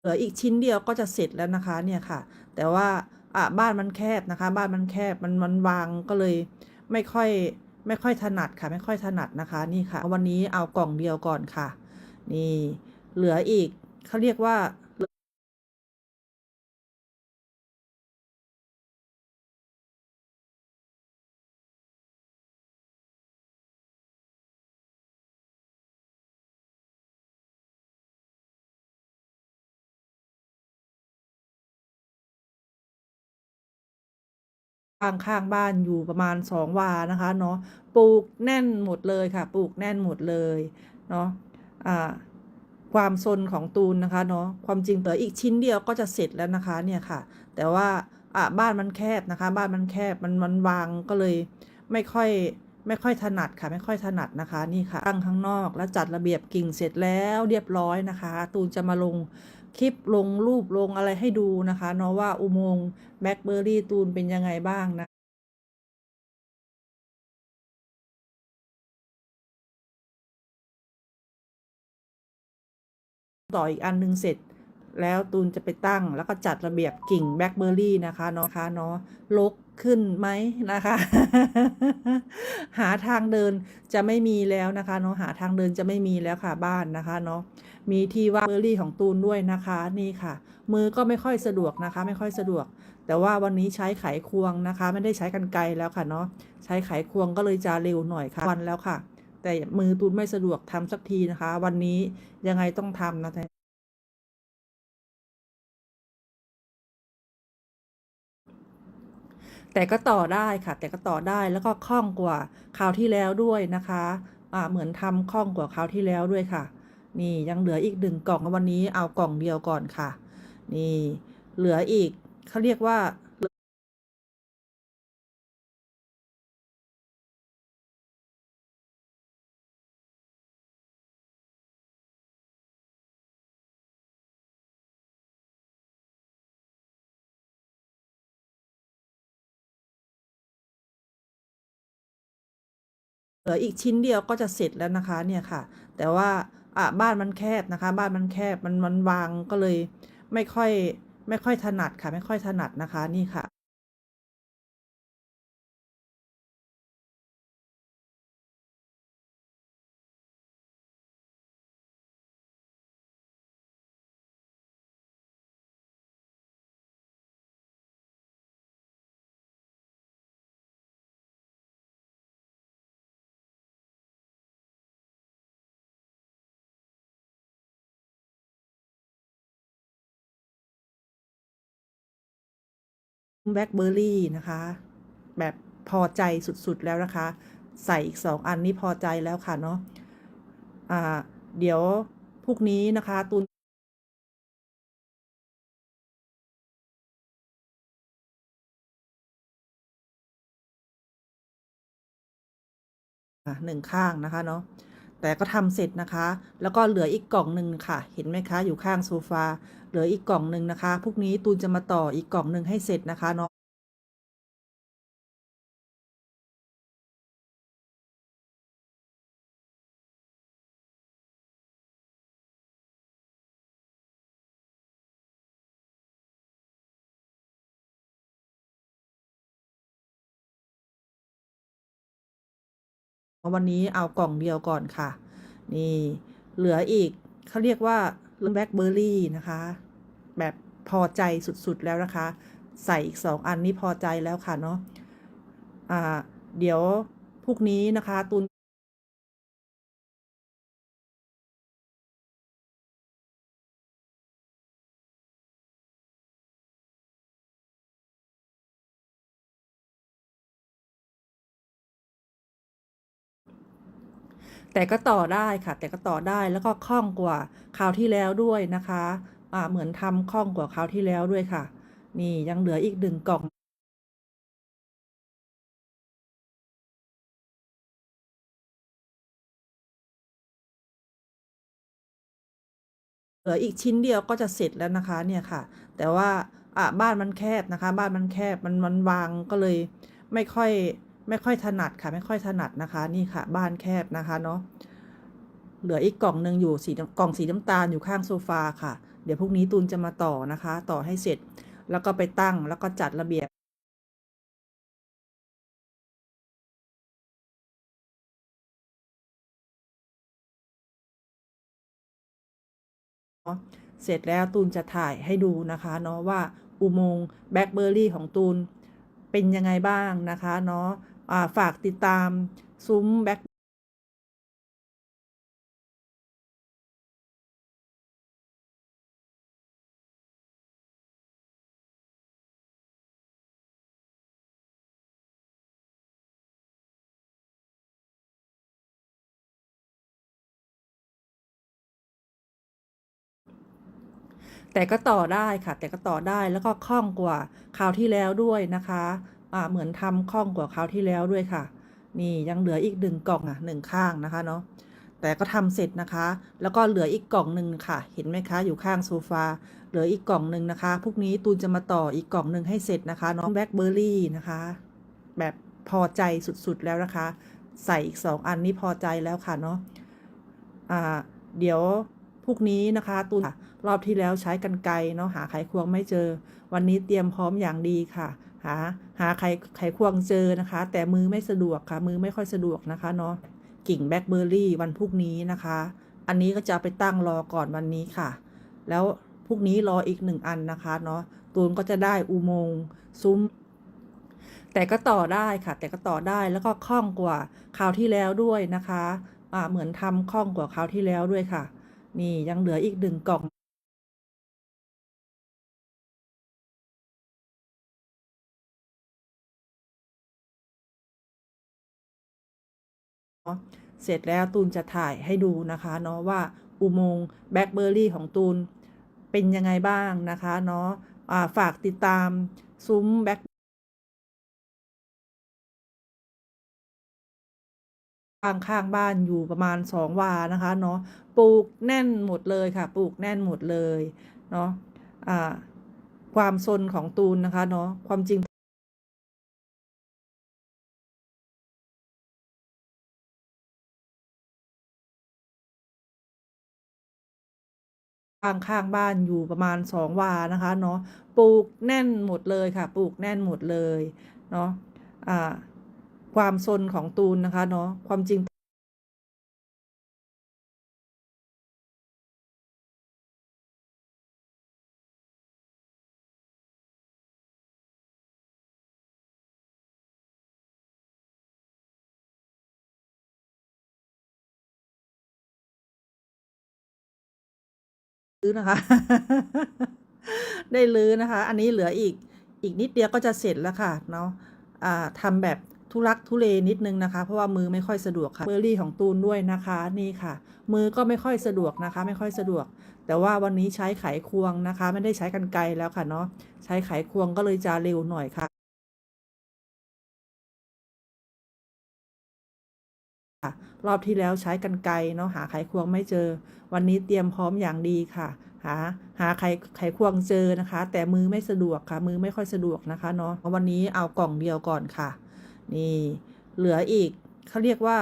เหลืออีกชิ้นเดียวก็จะเสร็จแล้วนะคะเนี่ยค่ะ แต่ว่าอะบ้านมันแคบนะคะ บ้านมันแคบมันมันวางก็เลยไม่ค่อยไม่ค่อยถนัดค่ะ ไม่ค่อยถนัดนะคะนี่ค่ะ วันนี้เอากล่องเดียวก่อนค่ะ นี่เหลืออีกเขาเรียกว่าางข้างบ้านอยู่ประมาณสองวานะคะเนาะปลูกแน่นหมดเลยค่ะ ปลูกแน่นหมดเลยเนาะอ่าความซนของตูนนะคะเนาะความจริงเหลืออีกชิ้นเดียวก็จะเสร็จแล้วนะคะเนี่ยค่ะ แต่ว่าอ่าบ้านมันแคบนะคะ บ้านมันแคบมันมันวางก็เลยไม่ค่อยไม่ค่อยถนัดค่ะ ไม่ค่อยถนัดนะคะ นี่ค่ะตั้งข้างนอกแล้วจัดระเบียบกิ่งเสร็จแล้วเรียบร้อยนะคะ ตูนจะมาลง คลิปลงรูปลงอะไรให้ดูนะคะเนาะว่าอุโมงค์แบล็คเบอร์รี่ตูนเป็นยังไงบ้างนะต่ออีกอันหนึงเสร็จแล้วตูนจะไปตั้งแล้วก็จัดระเบียบกิ่งแบล็คเบอร์รี่นะคะเนาะคะเนาะลก ขึ้นไหมนะคะ หาทางเดินจะไม่มีแล้วนะคะเนาะหาทางเดินจะไม่มีแล้วค่ะบ้านนะคะเนาะมีที่ว่างเบอร์รี่ของตูนด้วยนะคะนี่ค่ะ มือก็ไม่ค่อยสะดวกนะคะ ไม่ค่อยสะดวก แต่ว่าวันนี้ใช้ไขควงนะคะ ไม่ได้ใช้กันไกรแล้วค่ะเนาะใช้ไขควงก็เลยจะเร็วหน่อยค่ะวันแล้วค่ะ แต่มือตูนไม่สะดวกทำสักทีนะคะ วันนี้ยังไงต้องทำนะ แต่ก็ต่อได้ค่ะ แต่ก็ต่อได้แล้วก็คล่องกว่าคราวที่แล้วด้วยนะคะอ่าเหมือนทำคล่องกว่าคราวที่แล้วด้วยค่ะ นี่ยังเหลืออีกหนึ่งกล่องวันนี้เอากล่องเดียวก่อนค่ะ นี่เหลืออีกเขาเรียกว่า ลืออีกชิ้นเดียวก็จะเสร็จแล้วนะคะเนี่ยค่ะ แต่ว่าอะบ้านมันแคบนะคะ บ้านมันแคบมันมันวางก็เลยไม่ค่อยไม่ค่อยถนัดค่ะ ไม่ค่อยถนัดนะคะนี่ค่ะ แบล็คเบอร์รี่นะคะ แบบพอใจสุดๆแล้วนะคะ ใส่อีกสองอันนี้พอใจแล้วค่ะเนาะอ่าเดี๋ยวพรุ่งนี้นะคะตูนหนึ่งข้างนะคะเนาะแต่ก็ทำเสร็จนะคะ แล้วก็เหลืออีกกล่องหนึ่งค่ะ เห็นไหมคะ อยู่ข้างโซฟา เหลืออีกกล่องหนึ่งนะคะพรุ่งนี้ตูนจะมาต่ออีกกล่องหนึ่งให้เสร็จนะคะเนาะวันนี้เอากล่องเดียวก่อนค่ะ นี่เหลืออีกเขาเรียกว่า แบล็คเบอร์รี่นะคะ แบบพอใจสุดๆแล้วนะคะ ใส่อีกสองอันนี้พอใจแล้วค่ะเนาะอ่าเดี๋ยวพวกนี้นะคะ ตูน แต่ก็ต่อได้ค่ะ แต่ก็ต่อได้แล้วก็คล่องกว่าคราวที่แล้วด้วยนะคะอ่าเหมือนทำคล่องกว่าคราวที่แล้วด้วยค่ะ นี่ยังเหลืออีกหนึ่งกล่องเหลืออีกชิ้นเดียวก็จะเสร็จแล้วนะคะเนี่ยค่ะ แต่ว่าอะบ้านมันแคบนะคะ บ้านมันแคบมันมันวางก็เลยไม่ค่อย ไม่ค่อยถนัดค่ะ ไม่ค่อยถนัดนะคะ นี่ค่ะ บ้านแคบนะคะเนาะเหลืออีกกล่องหนึ่งอยู่สีกล่องสีน้ำตาลอยู่ข้างโซฟาค่ะ เดี๋ยวพรุ่งนี้ตูนจะมาต่อนะคะ ต่อให้เสร็จแล้วก็ไปตั้งแล้วก็จัดระเบียบเสร็จแล้วตูนจะถ่ายให้ดูนะคะเนาะว่าอุโมงค์แบล็คเบอร์รี่ของตูนเป็นยังไงบ้างนะคะเนาะ ฝากติดตามซุ้มแบ็คแต่ก็ต่อได้ค่ะ แต่ก็ต่อได้แล้วก็คล่องกว่าคราวที่แล้วด้วยนะคะ อ่าเหมือนทำคล่องกว่าคราวที่แล้วด้วยค่ะ นี่ยังเหลืออีกหนึ่งกล่องอะหนึ่งข้างนะคะเนาะแต่ก็ทำเสร็จนะคะ แล้วก็เหลืออีกกล่องหนึ่งค่ะ เห็นไหมคะ อยู่ข้างโซฟา เหลืออีกกล่องหนึ่งนะคะ พรุ่งนี้ตูนจะมาต่ออีกกล่องหนึ่งให้เสร็จนะคะ น้องแบล็คเบอร์รี่นะคะ แบบพอใจสุดๆแล้วนะคะ ใส่อีกสองอันนี้พอใจแล้วค่ะเนาะ อ่า เดี๋ยวพรุ่งนี้นะคะ ตูนรอบที่แล้วใช้กันไกรเนาะหาไขควงไม่เจอ วันนี้เตรียมพร้อมอย่างดีค่ะ หาหาไขไขควงเจอนะคะ แต่มือไม่สะดวกค่ะ มือไม่ค่อยสะดวกนะคะเนาะกิ่งแบล็คเบอร์รี่วันพรุ่งนี้นะคะ อันนี้ก็จะไปตั้งรอก่อนวันนี้ค่ะ แล้วพรุ่งนี้รออีกหนึ่งอันนะคะเนาะตูนก็จะได้อุโมงค์ซุ้ม แต่ก็ต่อได้ค่ะ แต่ก็ต่อได้แล้วก็คล่องกว่าคราวที่แล้วด้วยนะคะอ่าเหมือนทำคล่องกว่าคราวที่แล้วด้วยค่ะ นี่ยังเหลืออีกหนึ่งกล่อง เสร็จแล้วตูนจะถ่ายให้ดูนะคะเนาะว่าอุโมงค์แบล็คเบอร์รี่ของตูนเป็นยังไงบ้างนะคะเนาะฝากติดตามซุ้มแบล็คข้างข้างบ้านอยู่ประมาณสองวานะคะเนาะปลูกแน่นหมดเลยค่ะ ปลูกแน่นหมดเลยเนาะอ่าความซนของตูนนะคะเนาะความจริงางข้างบ้านอยู่ประมาณสองวานะคะเนาะปลูกแน่นหมดเลยค่ะ ปลูกแน่นหมดเลยเนาะะความซนของตูนนะคะเนาะความจริง ลื้อนะคะ ได้ลื้อนะคะ อันนี้เหลืออีกอีกนิดเดียวก็จะเสร็จแล้วค่ะเนาะอ่าทำแบบทุลักทุเลนิดนึงนะคะ เพราะว่ามือไม่ค่อยสะดวกค่ะเบอร์รี่ของตูนด้วยนะคะนี่ค่ะ มือก็ไม่ค่อยสะดวกนะคะ ไม่ค่อยสะดวก แต่ว่าวันนี้ใช้ไขควงนะคะ ไม่ได้ใช้กันไกรแล้วค่ะเนาะใช้ไขควงก็เลยจะเร็วหน่อยค่ะ รอบที่แล้วใช้กันไกเนาะหาไขควงไม่เจอ วันนี้เตรียมพร้อมอย่างดีค่ะ หาหาไขไขควงเจอนะคะ แต่มือไม่สะดวกค่ะ มือไม่ค่อยสะดวกนะคะเนาะวันนี้เอากล่องเดียวก่อนค่ะ นี่เหลืออีกเขาเรียกว่า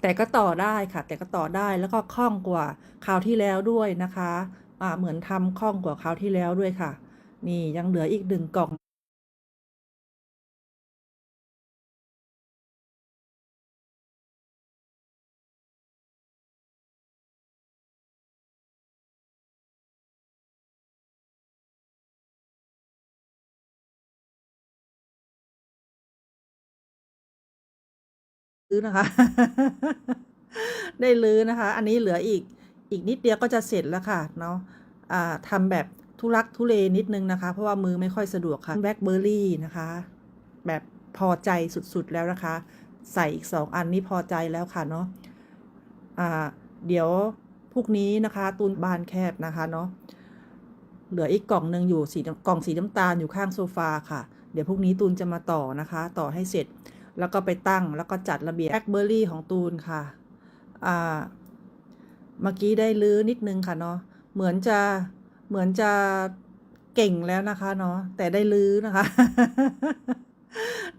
แต่ก็ต่อได้ค่ะ แต่ก็ต่อได้แล้วก็คล่องกว่าคราวที่แล้วด้วยนะคะอ่าเหมือนทำคล่องกว่าคราวที่แล้วด้วยค่ะ นี่ยังเหลืออีกหนึ่งกล่อง ลื้อนะคะ ได้ลื้อนะคะ อันนี้เหลืออีกอีกนิดเดียวก็จะเสร็จแล้วค่ะเนาะอ่าทำแบบทุลักทุเลนิดนึงนะคะ เพราะว่ามือไม่ค่อยสะดวกค่ะแบล็คเบอร์รี่นะคะ แบบพอใจสุดๆแล้วนะคะ ใส่อีกสองอันนี้พอใจแล้วค่ะเนาะอ่าเดี๋ยวพรุ่งนี้นะคะ ตูนบานแคบนะคะเนาะเหลืออีกกล่องหนึ่งอยู่สีกล่องสีน้ำตาลอยู่ข้างโซฟาค่ะ เดี๋ยวพรุ่งนี้ตูนจะมาต่อนะคะ ต่อให้เสร็จ แล้วก็ไปตั้งแล้วก็จัดระเบียบแบล็คเบอร์รี่ของตูนค่ะอ่าเมื่อกี้ได้ลื้อนิดนึงค่ะเนาะเหมือนจะเหมือนจะเก่งแล้วนะคะเนาะแต่ได้ลื้อนะคะ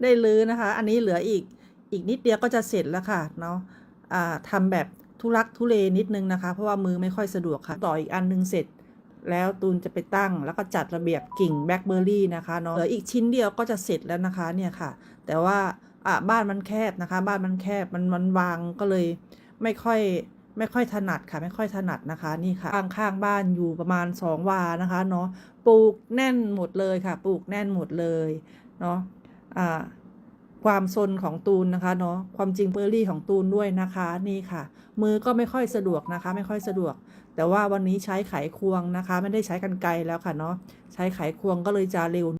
ได้ลื้อนะคะ อันนี้เหลืออีกอีกนิดเดียวก็จะเสร็จแล้วค่ะเนาะอ่าทำแบบทุลักทุเลนิดนึงนะคะ เพราะว่ามือไม่ค่อยสะดวกค่ะ ต่ออีกอันนึงเสร็จ แล้วตูนจะไปตั้ง แล้วก็จัดระเบียบกิ่งแบล็คเบอร์รี่นะคะเนาะเหลืออีกชิ้นเดียวก็จะเสร็จแล้วนะคะเนี่ยค่ะ แต่ว่า อะบ้านมันแคบนะคะ บ้านมันแคบมันมันวางก็เลยไม่ค่อยไม่ค่อยถนัดค่ะ ไม่ค่อยถนัดนะคะนี่ค่ะข้างข้างบ้านอยู่ประมาณสองวานะคะเนาะปลูกแน่นหมดเลยค่ะ ปลูกแน่นหมดเลยเนาะอ่าความซนของตูนนะคะเนาะความจริงเบอร์รี่ของตูนด้วยนะคะนี่ค่ะ มือก็ไม่ค่อยสะดวกนะคะ ไม่ค่อยสะดวก แต่ว่าวันนี้ใช้ไขควงนะคะ ไม่ได้ใช้กันไกรแล้วค่ะเนาะใช้ไขควงก็เลยจะเร็ว